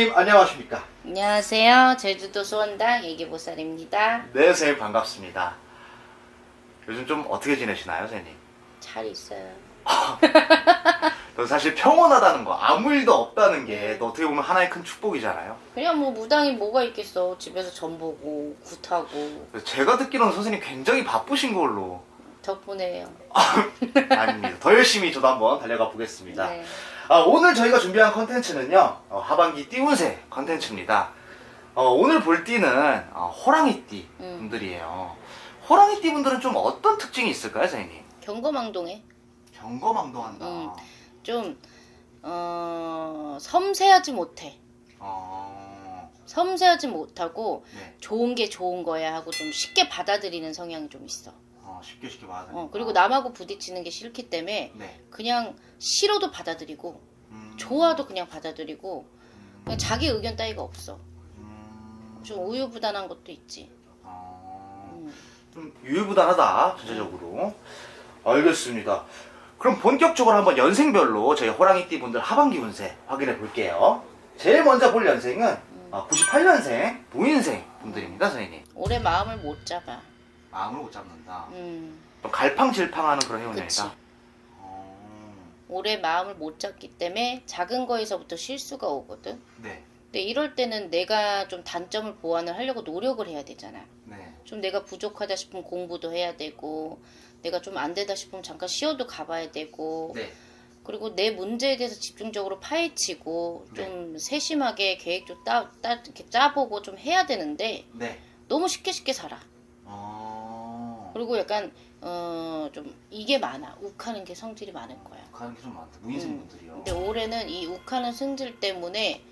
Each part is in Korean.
선생님 안녕하십니까? 안녕하세요. 제주도 수원당 예기보살입니다. 네 선생님 반갑습니다. 요즘 좀 어떻게 지내시나요 선생님? 잘 있어요. 저 사실 평온하다는 거 아무 일도 없다는 게또 어떻게 보면 하나의 큰 축복이잖아요. 그냥 뭐 무당이 뭐가 있겠어. 집에서 전 보고 굿하고 제가 듣기로는 선생님 굉장히 바쁘신 걸로 덕분에요. 아닙니다. 더 열심히 저도 한번 달려가 보겠습니다. 네. 아, 오늘 저희가 준비한 컨텐츠는요 어, 하반기 띠운세 컨텐츠입니다. 어, 오늘 볼 띠는 어, 호랑이띠 음. 분들이에요. 호랑이띠 분들은 좀 어떤 특징이 있을까요 선생님? 경거망동해. 경거망동한다. 음. 좀 어, 섬세하지 못해. 어, 섬세하지 못하고 네. 좋은 게 좋은 거야 하고 좀 쉽게 받아들이는 성향이 좀 있어. 어, 쉽게 쉽게 말하는. 어, 그리고 남하고 부딪히는 게 싫기 때문에 네. 그냥 싫어도 받아들이고 음, 좋아도 그냥 받아들이고 그냥 자기 의견 따위가 없어. 음, 좀 우유부단한 것도 있지. 어, 음. 좀 유유부단하다 전체적으로. 알겠습니다. 그럼 본격적으로 한번 연생별로 저희 호랑이띠 분들 하반기 운세 확인해 볼게요. 제일 먼저 볼 연생은 음. 어, 98년생 무인생 분들입니다, 선생님. 올해 마음을 못 잡아. 마음을 못 잡는다. 음, 좀 갈팡질팡하는 그런 그치. 해운이다. 어, 올해 마음을 못 잡기 때문에 작은 거에서부터 실수가 오거든. 네, 근데 이럴 때는 내가 좀 단점을 보완을 하려고 노력을 해야 되잖아. 네, 좀 내가 부족하다 싶으면 공부도 해야 되고, 내가 좀 안 되다 싶으면 잠깐 쉬어도 가봐야 되고, 네. 그리고 내 문제에 대해서 집중적으로 파헤치고, 네. 좀 세심하게 계획 좀 따, 따, 이렇게 짜보고 좀 해야 되는데, 네. 너무 쉽게 쉽게 살아. 어, 그리고 약간, 어, 좀 이게 많아. 욱하는 게 성질이 많은 거야. 가는 게 좀 많다. 무인생 분들이요. 근데 올해는 이 욱하는 승질 때문에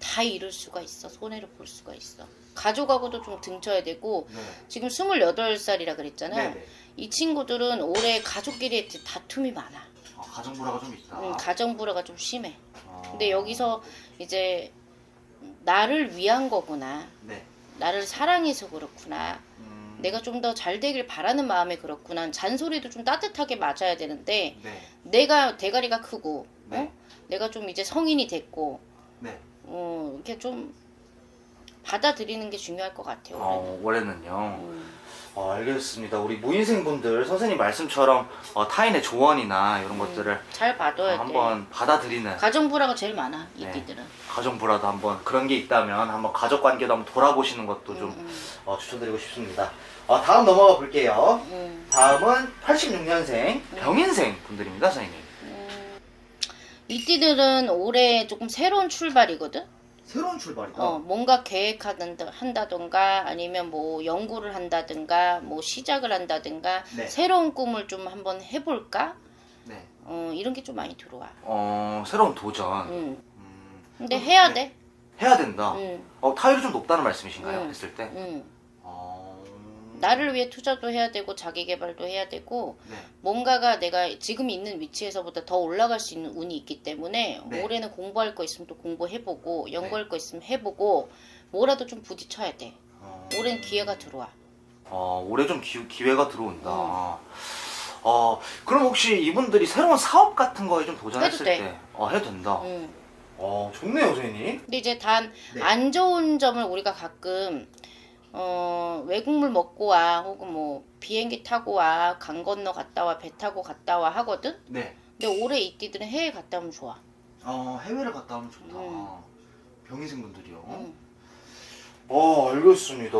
다 잃을 수가 있어. 손해를 볼 수가 있어. 가족하고도 좀 등쳐야 되고, 네. 지금 28살이라 그랬잖아. 네, 네. 이 친구들은 올해 가족끼리 다툼이 많아. 어, 가정불화가 좀 있다. 음, 가정불화가 좀 심해. 어, 근데 여기서 이제 나를 위한 거구나. 네. 나를 사랑해서 그렇구나. 음, 내가 좀 더 잘 되길 바라는 마음에 그렇구나. 잔소리도 좀 따뜻하게 맞아야 되는데 네. 내가 대가리가 크고 네. 어? 내가 좀 이제 성인이 됐고 네. 어, 이렇게 좀 받아들이는 게 중요할 것 같아요. 올해는. 어, 올해는요. 음, 어, 알겠습니다. 우리 무인생 분들 선생님 말씀처럼 어, 타인의 조언이나 이런 것들을 잘 어, 받아야 돼. 한번 받아들이는 가정불화가 제일 많아. 이 네. 띠들은. 가정불화도 한번 그런 게 있다면 한번 가족 관계도 한번 돌아보시는 것도 좀 음, 어, 추천드리고 싶습니다. 어, 다음 넘어가 볼게요. 음, 다음은 86년생 병인생 분들입니다, 선생님. 음. 이 띠들은 올해 조금 새로운 출발이거든. 새로운 출발이다. 어, 뭔가 계획한다던가 아니면 뭐 연구를 한다든가 뭐 시작을 한다든가 네. 새로운 꿈을 좀 한번 해볼까? 네. 어, 이런 게 좀 많이 들어와. 어, 새로운 도전. 음. 음, 근데 해야 네. 돼. 해야 된다. 음, 어, 타율이 좀 높다는 말씀이신가요? 음. 했을 때? 음. 어... 나를 위해 투자도 해야 되고 자기 개발도 해야 되고 네. 뭔가가 내가 지금 있는 위치에서보다 더 올라갈 수 있는 운이 있기 때문에 네. 올해는 공부할 거 있으면 또 공부해보고 연구할 거 있으면 해보고 뭐라도 좀 부딪혀야 돼. 어... 올해는 기회가 들어와. 어, 올해 좀 기, 기회가 들어온다. 음. 어, 그럼 혹시 이분들이 새로운 사업 같은 거에 좀 도전했을. 때, 어, 해도 된다. 음. 어, 좋네요, 선생님. 근데 이제 단 네. 안 좋은 점을 우리가 가끔 어, 외국물 먹고 와 혹은 뭐 비행기 타고 와 강 건너 갔다 와 배 타고 갔다 와 하거든. 네. 근데 올해 이 띠들은 해외 갔다 오면 좋아. 어, 해외를 갔다 오면 좋다. 음. 병인생 분들이요. 음. 어, 알겠습니다.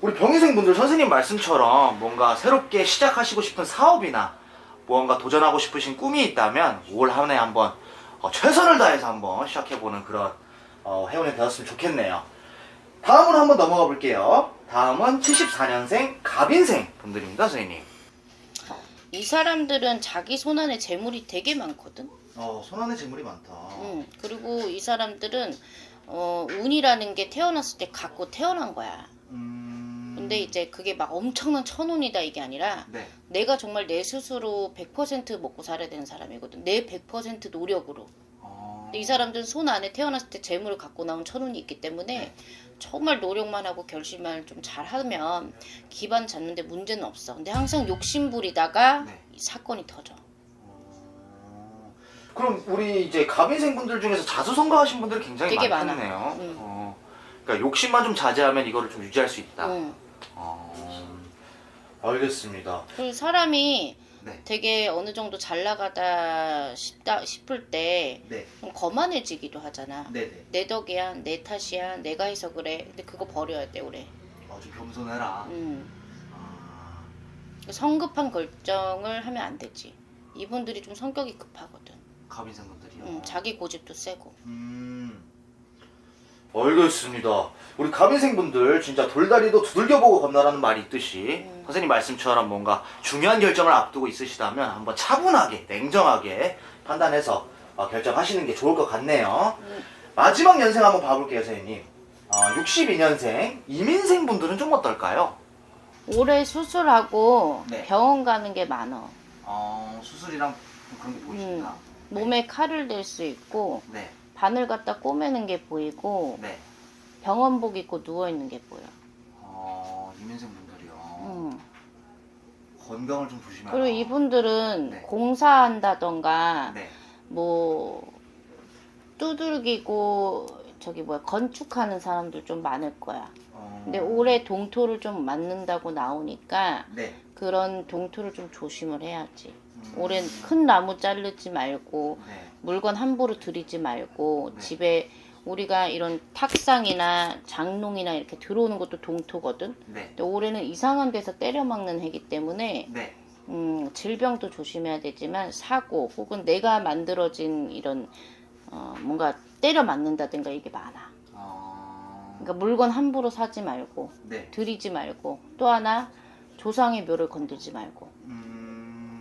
우리 병인생 분들 선생님 말씀처럼 뭔가 새롭게 시작하시고 싶은 사업이나 무언가 도전하고 싶으신 꿈이 있다면 올 한해 한번 어, 최선을 다해서 한번 시작해보는 그런 어, 해운이 되었으면 좋겠네요. 다음으로 한번 넘어가 볼게요. 다음은 74년생 갑인생 분들입니다, 선생님. 이 사람들은 자기 손안에 재물이 되게 많거든. 어, 손안에 재물이 많다. 음, 그리고 이 사람들은 어, 운이라는 게 태어났을 때 갖고 태어난 거야. 음... 근데 이제 그게 막 엄청난 천운이다 이게 아니라 네. 내가 정말 내 스스로 100% 먹고 살아야 되는 사람이거든. 내 100% 노력으로. 어... 근데 이 사람들은 손 안에 태어났을 때 재물을 갖고 나온 천운이 있기 때문에 네. 정말 노력만 하고 결심을 좀 잘하면 기반 잡는데 문제는 없어. 근데 항상 욕심 부리다가 네. 이 사건이 터져. 어, 그럼 우리 이제 갑인생분들 중에서 자수성가하신 분들이 굉장히 되게 많아. 많겠네요. 응. 어, 그러니까 욕심만 좀 자제하면 이거를 좀 유지할 수 있다. 응. 어, 알겠습니다. 그리고 사람이 네. 되게 어느 정도 잘 나가다 싶다 싶을 때 네. 좀 거만해지기도 하잖아. 네네. 내 덕이야, 내 탓이야, 내가 해서 그래. 근데 그거 버려야 돼, 올해. 어, 좀 겸손해라. 음. 아, 성급한 결정을 하면 안 되지. 이분들이 좀 성격이 급하거든. 갑인생분들이요. 음, 자기 고집도 세고. 음. 알겠습니다. 우리 갑인생분들 진짜 돌다리도 두들겨보고 겁나라는 말이 있듯이 음. 선생님 말씀처럼 뭔가 중요한 결정을 앞두고 있으시다면 한번 차분하게 냉정하게 판단해서 어, 결정하시는 게 좋을 것 같네요. 음. 마지막 연생 한번 봐볼게요, 선생님. 어, 62년생 이민생 분들은 좀 어떨까요? 올해 수술하고 네. 병원 가는 게 많어. 어, 수술이랑 그런 게 보이신다. 몸에 칼을 댈 수 있고 네, 바늘 갖다 꼬매는 게 보이고 네. 병원복 입고 누워 있는 게 보여. 어, 이민생 분들이요. 음. 건강을 좀 조심해라. 그리고 이분들은 네. 공사한다던가 네. 뭐 두들기고 저기 뭐야 건축하는 사람들 좀 많을 거야. 어, 근데 올해 동토를 좀 맞는다고 나오니까 네. 그런 동토를 좀 조심을 해야지. 음, 올해 큰 나무 자르지 말고 네. 물건 함부로 들이지 말고 네. 집에 우리가 이런 탁상이나 장롱이나 이렇게 들어오는 것도 동토거든. 네. 근데 올해는 이상한 데서 때려 막는 해기 때문에 네. 음, 질병도 조심해야 되지만 사고 혹은 내가 만들어진 이런 어, 뭔가 때려 맞는다든가 이게 많아. 어, 그러니까 물건 함부로 사지 말고 네. 들이지 말고 또 하나 조상의 묘를 건들지 말고 음,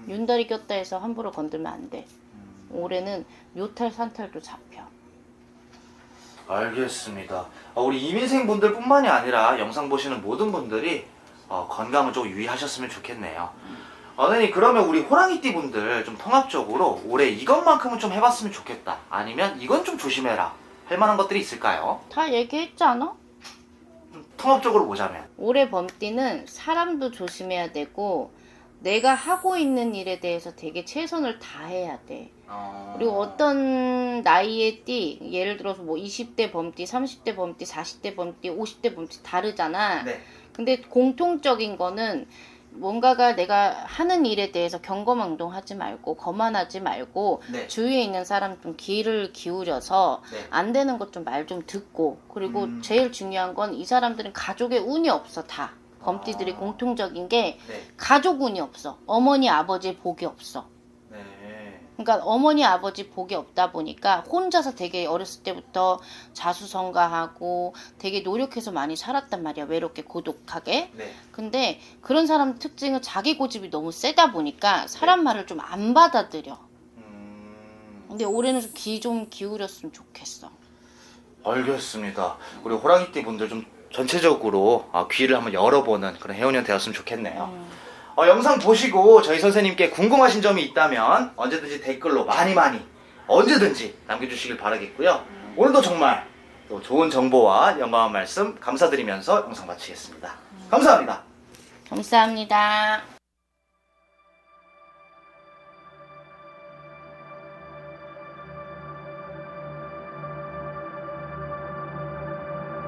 윤달이 꼈다 해서 함부로 건들면 안 돼. 음, 올해는 묘탈 산탈도 잡혀. 알겠습니다. 어, 우리 이민생 분들 뿐만이 아니라 영상 보시는 모든 분들이 어, 건강을 좀 유의하셨으면 좋겠네요. 어, 선생님 그러면 우리 호랑이띠 분들 좀 통합적으로 올해 이것만큼은 좀 해봤으면 좋겠다. 아니면 이건 좀 조심해라. 할 만한 것들이 있을까요? 다 얘기했잖아. 좀 통합적으로 보자면. 올해 범띠는 사람도 조심해야 되고 내가 하고 있는 일에 대해서 되게 최선을 다해야 돼. 어... 그리고 어떤 나이의 띠, 예를 들어서 뭐 20대 범띠, 30대 범띠, 40대 범띠, 50대 범띠 다르잖아. 네. 근데 공통적인 거는 뭔가가 내가 하는 일에 대해서 경거망동하지 말고 거만하지 말고 네. 주위에 있는 사람 좀 귀를 기울여서 네. 안 되는 것 좀 말좀 듣고 그리고 음. 제일 중요한 건 이 사람들은 가족의 운이 없어 다 범띠들이 아. 공통적인 게 네. 가족 운이 없어 어머니 아버지의 복이 없어 네. 그러니까 어머니 아버지 복이 없다 보니까 혼자서 되게 어렸을 때부터 자수성가하고 되게 노력해서 많이 살았단 말이야 외롭게 고독하게 네. 근데 그런 사람 특징은 자기 고집이 너무 세다 보니까 사람 말을 좀 안 받아들여 음... 근데 올해는 좀 귀 좀 기울였으면 좋겠어 알겠습니다. 우리 호랑이띠 분들 좀 전체적으로 어, 귀를 한번 열어보는 그런 해운년 되었으면 좋겠네요. 음. 어, 영상 보시고 저희 선생님께 궁금하신 점이 있다면 언제든지 댓글로 많이 많이 언제든지 남겨주시길 바라겠고요. 오늘도 정말 또 좋은 정보와 영광한 말씀 감사드리면서 영상 마치겠습니다. 감사합니다. 감사합니다.